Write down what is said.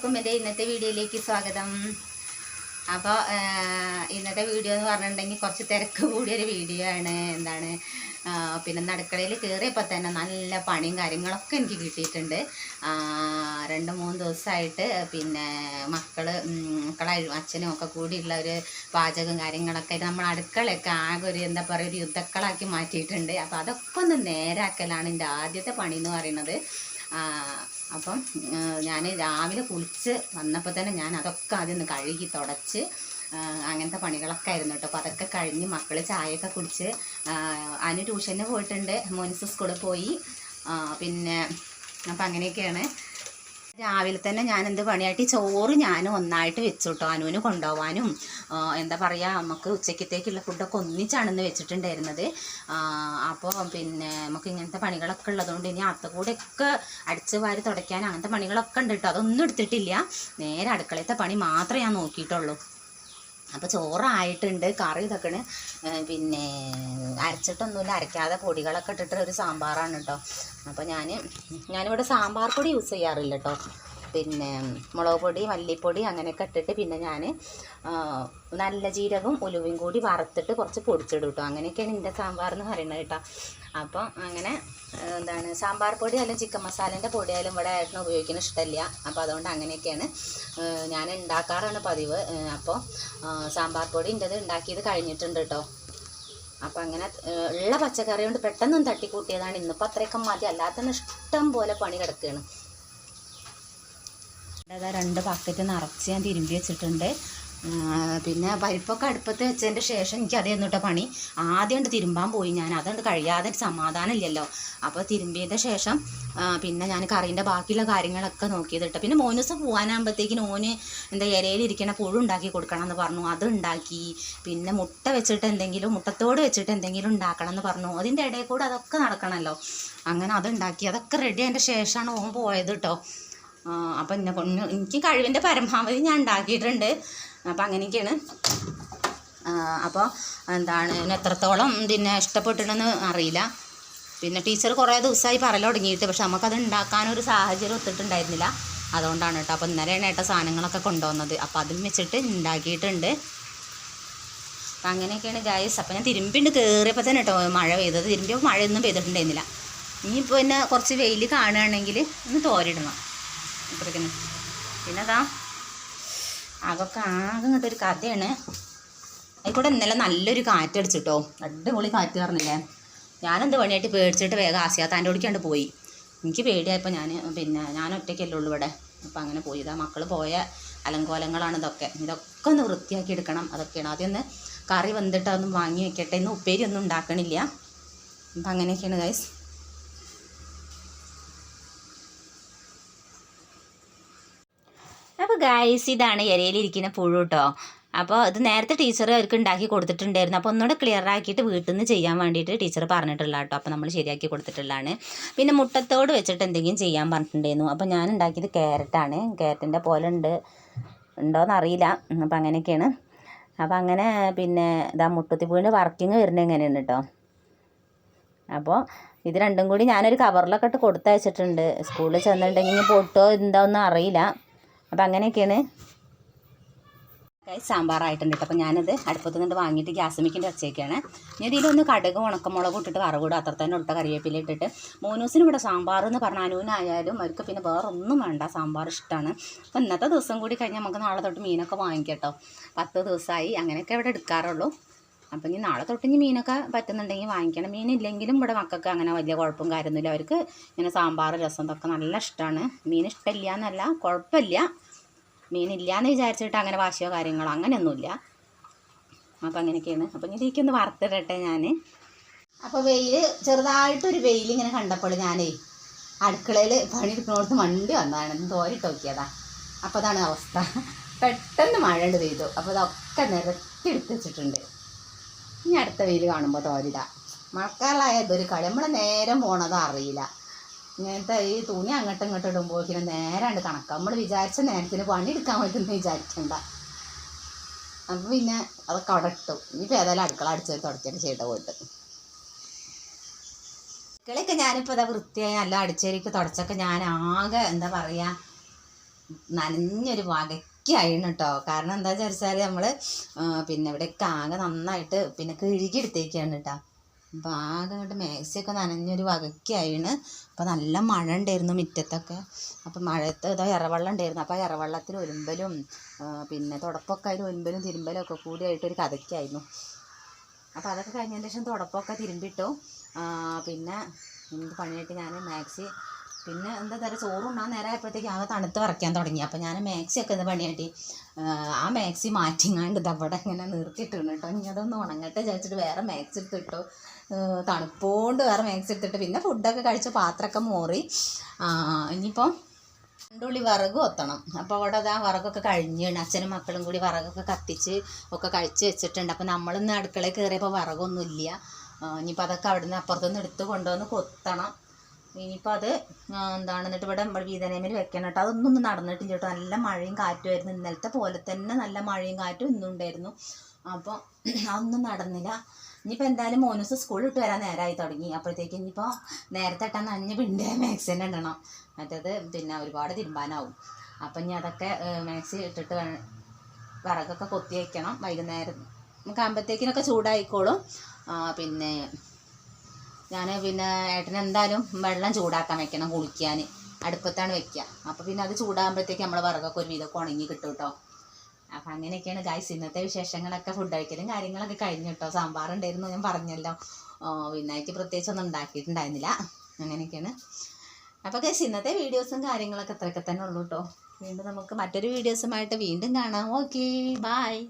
എല്ലാവർക്കും എന്റെ ഇന്നത്തെ വീഡിയോയിലേക്ക് സ്വാഗതം. അപ്പോൾ ഇന്നത്തെ വീഡിയോ എന്ന് പറഞ്ഞിട്ടുണ്ടെങ്കിൽ കുറച്ച് തിരക്ക് കൂടിയൊരു വീഡിയോ ആണ്. എന്താണ് പിന്നെ നടക്കളയിൽ കയറിയപ്പോൾ തന്നെ നല്ല പണിയും കാര്യങ്ങളൊക്കെ എനിക്ക് കിട്ടിയിട്ടുണ്ട്. രണ്ട് മൂന്ന് ദിവസമായിട്ട് പിന്നെ മക്കൾ മക്കളെ അച്ഛനും ഒക്കെ കൂടിയുള്ള ഒരു പാചകം കാര്യങ്ങളൊക്കെ നമ്മൾ അടുക്കളയൊക്കെ ആകെ ഒരു എന്താ പറയുക ഒരു യുദ്ധക്കളാക്കി മാറ്റിയിട്ടുണ്ട്. അപ്പോൾ അതൊക്കെ ഒന്ന് നേരാക്കലാണ് എന്റെ ആദ്യത്തെ പണി എന്ന് പറയുന്നത്. അപ്പം ഞാൻ രാവിലെ കുളിച്ച് വന്നപ്പോൾ തന്നെ ഞാൻ അതൊക്കെ ആദ്യം ഒന്ന് കഴുകി തുടച്ച് അങ്ങനത്തെ പണികളൊക്കെ ആയിരുന്നു കേട്ടോ അപ്പോൾ അതൊക്കെ കഴിഞ്ഞ് മക്കൾ ചായയൊക്കെ കുടിച്ച് അതിന് ട്യൂഷന് പോയിട്ടുണ്ട്. മോനിസ് സ്കൂളിൽ പോയി. പിന്നെ അപ്പം അങ്ങനെയൊക്കെയാണ്. രാവിലെ തന്നെ ഞാൻ എന്ത് പണിയായിട്ട് ചോറ് ഞാൻ ഒന്നായിട്ട് വെച്ചു കേട്ടോ അനുവിന് കൊണ്ടുപോകാനും എന്താ പറയുക നമുക്ക് ഉച്ചക്കത്തേക്കുള്ള ഫുഡൊക്കെ ഒന്നിച്ചാണെന്ന് വെച്ചിട്ടുണ്ടായിരുന്നത്. അപ്പോൾ പിന്നെ നമുക്ക് ഇങ്ങനത്തെ പണികളൊക്കെ ഉള്ളതുകൊണ്ട് ഇനി അത്ത കൂടെയൊക്കെ അടിച്ച് വാരി തുടയ്ക്കാൻ അങ്ങനത്തെ പണികളൊക്കെ ഉണ്ട് കേട്ടോ അതൊന്നും എടുത്തിട്ടില്ല. നേരെ അടുക്കളത്തെ പണി മാത്രമേ ഞാൻ നോക്കിയിട്ടുള്ളൂ. അപ്പോൾ ചോറായിട്ടുണ്ട് കറി ഇതൊക്കെയാണ്. പിന്നെ അരച്ചിട്ടൊന്നുമില്ല അരയ്ക്കാതെ പൊടികളൊക്കെ ഇട്ടിട്ട് ഒരു സാമ്പാറാണ് കേട്ടോ അപ്പോൾ ഞാൻ ഞാനിവിടെ സാമ്പാർ പൊടി യൂസ് ചെയ്യാറില്ല കേട്ടോ പിന്നെ മുളക് പൊടി മല്ലിപ്പൊടി അങ്ങനെയൊക്കെ ഇട്ടിട്ട് പിന്നെ ഞാൻ നല്ല ജീരകവും ഉലുവയും കൂടി വറുത്തിട്ട് കുറച്ച് പൊടിച്ചിടും കേട്ടോ. അങ്ങനെയൊക്കെയാണ് എന്റെ സാമ്പാർ എന്ന് പറയുന്നത് കേട്ടോ. അപ്പോൾ അങ്ങനെ എന്താണ് സാമ്പാർ പൊടി അല്ലെങ്കിൽ ചിക്കൻ മസാലേന്റെ പൊടിയായാലും ഇവിടെ ഏട്ടന് ഉപയോഗിക്കുന്ന ഇഷ്ടമില്ല അപ്പോൾ അതുകൊണ്ട് അങ്ങനെയൊക്കെയാണ് ഞാൻ ഉണ്ടാക്കാറാണ് പതിവ്. അപ്പോൾ സാമ്പാർ പൊടി എന്റെത് ഉണ്ടാക്കിയത് കഴിഞ്ഞിട്ടുണ്ട് കേട്ടോ. അപ്പം അങ്ങനെ ഉള്ള പച്ചക്കറി കൊണ്ട് പെട്ടെന്നൊന്നും തട്ടിക്കൂട്ടിയതാണ്. ഇന്നിപ്പോൾ അത്രയൊക്കെ മതി. അല്ലാത്തന്നെ ഇഷ്ടം പോലെ പണി കിടക്കുകയാണ് അതാ രണ്ട് പാക്കറ്റ് നിറച്ച് ഞാൻ തിരുമ്പി വെച്ചിട്ടുണ്ട്. പിന്നെ പരിപ്പൊക്കെ അടുപ്പത്ത് വെച്ചതിന്റെ ശേഷം എനിക്ക് അതേ കേട്ടോ പണി. ആദ്യം തിരുമ്പാൻ പോയി ഞാൻ. അതുകൊണ്ട് കഴിയാതെ സമാധാനം ഇല്ലല്ലോ. അപ്പോൾ തിരുമ്പിയതിന്റെ ശേഷം പിന്നെ ഞാൻ കറീന്റെ ബാക്കിയുള്ള കാര്യങ്ങളൊക്കെ നോക്കിയത് കേട്ടോ പിന്നെ ദിവസം പോകാനാകുമ്പോഴത്തേക്കിന് ഓന് എന്താ ഇലയിലിരിക്കണ പുഴു ഉണ്ടാക്കി കൊടുക്കണം എന്ന് പറഞ്ഞു. അത് ഉണ്ടാക്കി. പിന്നെ മുട്ട വെച്ചിട്ട് എന്തെങ്കിലും മുട്ടത്തോട് വെച്ചിട്ട് എന്തെങ്കിലും ഉണ്ടാക്കണം എന്ന് പറഞ്ഞു. അതിന്റെ ഇടയിൽ കൂടെ അതൊക്കെ നടക്കണമല്ലോ അങ്ങനെ അതുണ്ടാക്കി അതൊക്കെ റെഡി ആയതിന്റെ ശേഷമാണ് ഓൻ പോയത് കേട്ടോ അപ്പം എന്നെ കൊണ്ട് എനിക്ക് കഴിവിന്റെ പരമാവധി ഞാൻ ഉണ്ടാക്കിയിട്ടുണ്ട്. അപ്പം അങ്ങനെയൊക്കെയാണ്. അപ്പോൾ എന്താണ് എത്രത്തോളം പിന്നെ ഇഷ്ടപ്പെട്ടിട്ടെന്ന് അറിയില്ല. പിന്നെ ടീച്ചർ കുറേ ദിവസമായി പറയൽ തുടങ്ങിയിട്ട് പക്ഷെ നമുക്കത് ഉണ്ടാക്കാനൊരു സാഹചര്യം ഒത്തിട്ടുണ്ടായിരുന്നില്ല. അതുകൊണ്ടാണ് കേട്ടോ. അപ്പോൾ ഇന്നലെയാണ് ഏട്ട സാധനങ്ങളൊക്കെ കൊണ്ടുവന്നത്. അപ്പോൾ അതും വെച്ചിട്ട് ഉണ്ടാക്കിയിട്ടുണ്ട്. അപ്പം അങ്ങനെയൊക്കെയാണ് ഗായസ് അപ്പം ഞാൻ തിരുമ്പിണ്ട് കയറിയപ്പോൾ തന്നെ കേട്ടോ മഴ പെയ്തത്. തിരുമ്പിയപ്പോൾ മഴയൊന്നും പെയ്തിട്ടുണ്ടായിരുന്നില്ല. ഇനിയിപ്പോൾ പിന്നെ കുറച്ച് വെയിൽ കാണുകയാണെങ്കിൽ ഒന്ന് തോരിടണം. ഇത്രയ്ക്കുന്നു പിന്നെ അതാ അതൊക്കെ ആകെ ഇങ്ങോട്ടൊരു കഥയാണ്. അതിൽക്കൂടെ ഇന്നലെ നല്ലൊരു കാറ്റടിച്ചിട്ടോ. അടിപൊളി കാറ്റ് പറഞ്ഞില്ലേ? ഞാനെന്ത് പണിയായിട്ട് പേടിച്ചിട്ട് വേഗം ആസിയാത്താന്റെ ഓടിക്കാണ്ട് പോയി. എനിക്ക് പേടിയായപ്പോൾ ഞാൻ പിന്നെ ഞാൻ ഒറ്റയ്ക്കല്ലേ ഉള്ളൂ ഇവിടെ. അപ്പോൾ അങ്ങനെ പോയി. ഇതാ മക്കൾ പോയ അലങ്കോലങ്ങളാണ് ഇതൊക്കെ. ഇതൊക്കെ ഒന്ന് വൃത്തിയാക്കി എടുക്കണം. അതൊക്കെയാണ്. ആദ്യം ഒന്ന് കറി വന്നിട്ട് അതൊന്നും വാങ്ങി വെക്കട്ടെ. ഇന്ന് ഉപ്പേരി ഒന്നും ഉണ്ടാക്കണില്ല. അപ്പം അങ്ങനെയൊക്കെയാണ് ഗൈസ് ഗായ്സ് ഇതാണ് ഇരയിലിരിക്കുന്ന പുഴു കേട്ടോ അപ്പോൾ ഇത് നേരത്തെ ടീച്ചർ അവർക്ക് ഉണ്ടാക്കി കൊടുത്തിട്ടുണ്ടായിരുന്നു. അപ്പോൾ ഒന്നുകൂടെ ക്ലിയർ ആക്കിയിട്ട് വീട്ടിൽ നിന്ന് ചെയ്യാൻ വേണ്ടിയിട്ട് ടീച്ചർ പറഞ്ഞിട്ടുള്ള കേട്ടോ. അപ്പോൾ നമ്മൾ ശരിയാക്കി കൊടുത്തിട്ടുള്ളതാണ്. പിന്നെ മുട്ടത്തോട് വെച്ചിട്ട് എന്തെങ്കിലും ചെയ്യാൻ പറഞ്ഞിട്ടുണ്ടായിരുന്നു. അപ്പോൾ ഞാൻ ഉണ്ടാക്കിയത് ക്യാരറ്റാണ് ക്യാരറ്റിന്റെ പോലെ ഉണ്ട്. ഉണ്ടോയെന്ന് അറിയില്ല. അപ്പോൾ അങ്ങനെയൊക്കെയാണ്. അപ്പോൾ അങ്ങനെ പിന്നെ ഇതാ മുട്ടത്തിപ്പൂവിന്റെ വർക്കിംഗ് വരുന്നത് എങ്ങനെയാണ് കേട്ടോ അപ്പോൾ ഇത് രണ്ടും കൂടി ഞാനൊരു കവറിലൊക്കെ ഇട്ട് കൊടുത്തയച്ചിട്ടുണ്ട്. സ്കൂളിൽ ചെന്നിട്ടുണ്ടെങ്കിൽ പൊട്ടോ എന്താണെന്ന് അറിയില്ല. അപ്പം അങ്ങനെയൊക്കെയാണ്. സാമ്പാറായിട്ടുണ്ട് കേട്ടോ അപ്പോൾ ഞാനത് അടുപ്പത്ത് നിന്ന് വാങ്ങിയിട്ട് ഗ്യാസ് മിക്കിന്റെ വച്ചേക്കാണ്. ഞാൻ ഇതിലൊന്ന് കടുക് ഉണക്കമുളക് ഇട്ടിട്ട് വറവിടും. അത്ര തന്നെ ഇട്ട കറിവേപ്പില ഇട്ടിട്ട്. മോനൂസിന് ഇവിടെ സാമ്പാർ എന്ന് പറഞ്ഞാൽ അനുവിനായാലും അവർക്ക് പിന്നെ വേറെ ഒന്നും വേണ്ട. സാമ്പാർ ഇഷ്ടമാണ് അപ്പോൾ ഇന്നത്തെ ദിവസം കൂടി കഴിഞ്ഞാൽ നമുക്ക് നാളെ തൊട്ട് മീനൊക്കെ വാങ്ങിക്കട്ടോ പത്ത് ദിവസമായി അങ്ങനെയൊക്കെ ഇവിടെ എടുക്കാറുള്ളൂ. അപ്പം ഇനി നാളെ തൊട്ട് ഇനി മീനൊക്കെ പറ്റുന്നുണ്ടെങ്കിൽ വാങ്ങിക്കണം. മീനില്ലെങ്കിലും ഇവിടെ മക്കൾക്ക് അങ്ങനെ വലിയ കുഴപ്പം കാര്യമൊന്നുമില്ല. അവർക്ക് ഇങ്ങനെ സാമ്പാർ രസം ഇതൊക്കെ നല്ല ഇഷ്ടമാണ്. മീൻ ഇഷ്ടമില്ല എന്നല്ല കുഴപ്പമില്ല. മീനില്ല എന്ന് വിചാരിച്ചിട്ട് അങ്ങനെ വാശിയോ കാര്യങ്ങളോ അങ്ങനെയൊന്നുമില്ല. അപ്പം അങ്ങനെയൊക്കെയാണ്. അപ്പം ഇനി ഇതിലേക്കൊന്ന് വറുത്തിടട്ടെ ഞാൻ അപ്പോൾ വെയിൽ ചെറുതായിട്ടൊരു വെയിൽ ഇങ്ങനെ കണ്ടപ്പോൾ ഞാനേ അടുക്കളയിൽ പണിയെടുക്കുന്നോടത്ത് മണ്ടി വന്നതാണ്. തോരിട്ട് നോക്കിയതാ. അപ്പോൾ അതാണ് അവസ്ഥ. പെട്ടെന്ന് മഴ പെയ്തു. അപ്പോൾ അതൊക്കെ നിരത്തി എടുത്ത് വെച്ചിട്ടുണ്ട്. ഇനി അടുത്ത വെയിൽ കാണുമ്പോൾ തോരിടാം. മഴക്കാലമായ ഇതൊരു കളി. നമ്മൾ നേരം പോണത് അറിയില്ല. ഇങ്ങനത്തെ ഈ തുണി അങ്ങോട്ടും ഇങ്ങോട്ടും ഇടുമ്പോൾ പിന്നെ നേരമുണ്ട് കണക്കാം. നമ്മൾ വിചാരിച്ച നേരത്തിന് പണിയെടുക്കാൻ പറ്റുമെന്ന് വിചാരിക്കണ്ട. അപ്പം പിന്നെ അതൊക്കെ അവിടെ ഇനിയിപ്പോൾ ഏതായാലും അടുക്കള അടിച്ച് തുടച്ചിട്ട് ചെയ്ത പോയിട്ട്. അടുക്കളയൊക്കെ ഞാനിപ്പോൾ ഇതാ വൃത്തിയായി നല്ല അടിച്ചേരിക്ക് തുടച്ചൊക്കെ ഞാൻ ആകെ എന്താ പറയുക നനഞ്ഞൊരു വകയ്ക്കായിണ് കേട്ടോ കാരണം എന്താ വെച്ചാൽ നമ്മൾ പിന്നെ ഇവിടെ ആകെ നന്നായിട്ട് പിന്നെ കഴുകി എടുത്തേക്കാണ് കേട്ടോ അപ്പോൾ ആകെ അങ്ങോട്ട് മേക്സിയൊക്കെ നനഞ്ഞൊരു വകയ്ക്കായിരുന്നു അപ്പോൾ നല്ല മഴ ഉണ്ടായിരുന്നു മുറ്റത്തൊക്കെ. അപ്പോൾ മഴയത്ത് ഇതാ ഇറവെള്ളം ഉണ്ടായിരുന്നു. അപ്പോൾ ആ ഇറവെള്ളത്തിൽ ഒരുമ്പലും പിന്നെ തുടപ്പൊക്കെ അതിൽ ഒരുമ്പലും തിരുമ്പലും ഒക്കെ കൂടി ആയിട്ടൊരു കഥയ്ക്കായിരുന്നു. അപ്പോൾ അതൊക്കെ കഴിഞ്ഞതിന് ശേഷം തുടപ്പൊക്കെ തിരുമ്പിട്ടു. പിന്നെ എന്ത് പണിയായിട്ട് ഞാൻ മാക്സി പിന്നെ എന്താ തരാം ചോറുണ്ണാൻ നേരം ആയപ്പോഴത്തേക്ക് ആകെ തണുത്ത് വറയ്ക്കാൻ തുടങ്ങി. അപ്പോൾ ഞാൻ മാക്സി ഒക്കെ ഇത് പണിയാട്ടി. ആ മാക്സി മാറ്റിങ്ങാണ്ട് ഇതവിടെ ഇങ്ങനെ നിർത്തിയിട്ടുണ്ട് കേട്ടോ. ഇനി അതൊന്ന് ഉണങ്ങട്ടെ വിചാരിച്ചിട്ട് വേറെ മാക്സി എടുത്തിട്ടു. തണുപ്പോണ്ട് വേറെ മാക്സി എടുത്തിട്ട്. പിന്നെ ഫുഡൊക്കെ കഴിച്ച് പാത്രമൊക്കെ മോറി. ഇനിയിപ്പോൾ ഇനിയിപ്പം രണ്ടുള്ളി വിറക് കൊത്തണം അപ്പോൾ അവിടെ അതാ വിറകൊക്കെ കഴിഞ്ഞാണ്. അച്ഛനും മക്കളും കൂടി വിറകൊക്കെ കത്തിച്ച് ഒക്കെ കഴിച്ച് വെച്ചിട്ടുണ്ട്. അപ്പോൾ നമ്മളിന്ന് അടുക്കളയിൽ കയറിയപ്പോൾ വിറകൊന്നുമില്ല. ഇനിയിപ്പോൾ അതൊക്കെ അവിടെ നിന്ന് അപ്പുറത്തുനിന്ന് എടുത്ത് കൊണ്ടുവന്ന് കൊത്തണം. ഇനിയിപ്പോൾ അത് എന്താണ് എന്നിട്ട് ഇവിടെ വീതനേമിൽ വെക്കണം കേട്ടോ. അതൊന്നും നടന്നിട്ടില്ല കേട്ടോ. നല്ല മഴയും കാറ്റുമായിരുന്നു ഇന്നലത്തെ പോലെ തന്നെ നല്ല മഴയും കാറ്റും ഇന്നും ഉണ്ടായിരുന്നു. അപ്പോൾ അതൊന്നും നടന്നില്ല. ഇനിയിപ്പോൾ എന്തായാലും മോനൂസ് സ്കൂളിൽ വിട്ട് വരാൻ നേരമായി തുടങ്ങി. അപ്പോഴത്തേക്ക് ഇനിയിപ്പോൾ നേരത്തെ ഇട്ടാൽ നനഞ്ഞ് പിണ്ടേ മാക്സിനെ ഇടണം. മറ്റേത് പിന്നെ ഒരുപാട് തിരുമ്പാനാവും. അപ്പം ഇനി അതൊക്കെ മാക്സി ഇട്ടിട്ട് വിറകൊക്കെ കൊത്തി വയ്ക്കണം വൈകുന്നേരം നമുക്ക് ആകുമ്പോഴത്തേക്കിനൊക്കെ ചൂടായിക്കോളും പിന്നെ ഞാൻ പിന്നെ ഏട്ടന് എന്തായാലും വെള്ളം ചൂടാക്കാൻ വെക്കണം കുളിക്കാൻ അടുപ്പത്താണ് വെക്കുക അപ്പോൾ പിന്നെ അത് ചൂടാകുമ്പോഴത്തേക്ക് നമ്മളെ വിറകൊക്കെ ഒരു വിധമൊക്കെ ഉണങ്ങി കിട്ടും കേട്ടോ. അപ്പം അങ്ങനെയൊക്കെയാണ് ഗായ്സ് ഇന്നത്തെ വിശേഷങ്ങളൊക്കെ ഫുഡ് കഴിക്കലും കാര്യങ്ങളൊക്കെ കഴിഞ്ഞു കേട്ടോ. സാമ്പാർ ഉണ്ടായിരുന്നു ഞാൻ പറഞ്ഞല്ലോ. എനിക്ക് പ്രത്യേകിച്ചൊന്നും ഉണ്ടാക്കിയിട്ടുണ്ടായിരുന്നില്ല. അങ്ങനെയൊക്കെയാണ്. അപ്പോൾ ഗൈസ് ഇന്നത്തെ വീഡിയോസും കാര്യങ്ങളൊക്കെ അത്രയൊക്കെ തന്നെ ഉള്ളൂ കേട്ടോ. വീണ്ടും നമുക്ക് മറ്റൊരു വീഡിയോസുമായിട്ട് വീണ്ടും കാണാം. Okay bye